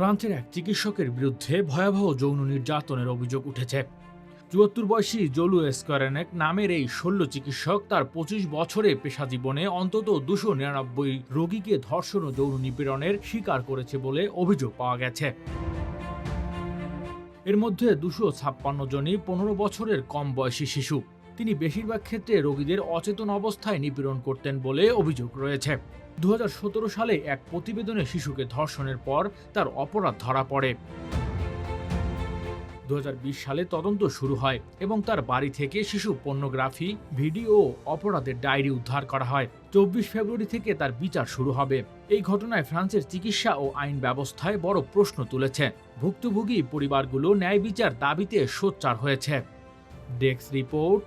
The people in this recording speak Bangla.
ফ্রান্সের এক চিকিৎসকের বিরুদ্ধে ভয়াবহ যৌন নির্যাতনের অভিযোগ উঠেছে। চুয়াত্তর বয়সী জলু এসকরেনেক নামের এই শল্য চিকিৎসক তার পঁচিশ বছরে পেশা জীবনে অন্তত দুশো নিরানব্বই রোগীকে ধর্ষণ ও যৌন নিপীড়নের শিকার করেছে বলে অভিযোগ পাওয়া গেছে। এর মধ্যে দুশো ছাপ্পান্ন জনই পনেরো বছরের কম বয়সী শিশু। তিনি বেশিরভাগ ক্ষেত্রে রোগীদের অচেতন অবস্থায় নিপীড়ন করতেন বলে অভিযোগ রয়েছে। দু সালে এক প্রতিবেদনে শিশুকে ধর্ষণের পর তার অপরাধ ধরা পড়ে। দুহাজার বিশ সালে তদন্ত শুরু হয় এবং তার বাড়ি থেকে শিশু পর্নোগ্রাফি, ভিডিও অপরাধের ডায়েরি উদ্ধার করা হয়। চব্বিশ ফেব্রুয়ারি থেকে তার বিচার শুরু হবে। এই ঘটনায় ফ্রান্সের চিকিৎসা ও আইন ব্যবস্থায় বড় প্রশ্ন তুলেছে। ভুক্তভোগী পরিবারগুলো ন্যায় বিচার দাবিতে সোচ্চার হয়েছে। Desk report